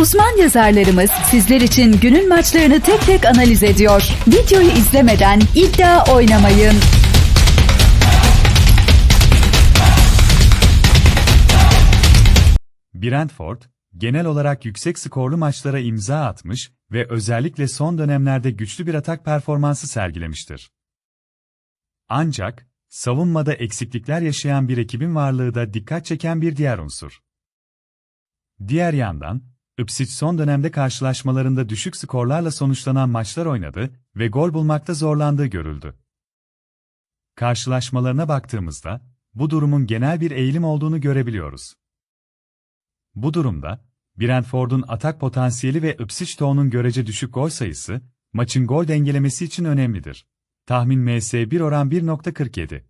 Uzman yazarlarımız sizler için günün maçlarını tek tek analiz ediyor. Videoyu izlemeden iddia oynamayın. Brentford, genel olarak yüksek skorlu maçlara imza atmış ve özellikle son dönemlerde güçlü bir atak performansı sergilemiştir. Ancak, savunmada eksiklikler yaşayan bir ekibin varlığı da dikkat çeken bir diğer unsur. Diğer yandan, Ipswich son dönemde karşılaşmalarında düşük skorlarla sonuçlanan maçlar oynadı ve gol bulmakta zorlandığı görüldü. Karşılaşmalarına baktığımızda, bu durumun genel bir eğilim olduğunu görebiliyoruz. Bu durumda, Brentford'un atak potansiyeli ve Ipswich Town'un görece düşük gol sayısı, maçın gol dengelemesi için önemlidir. Tahmin MS1 oran 1.47.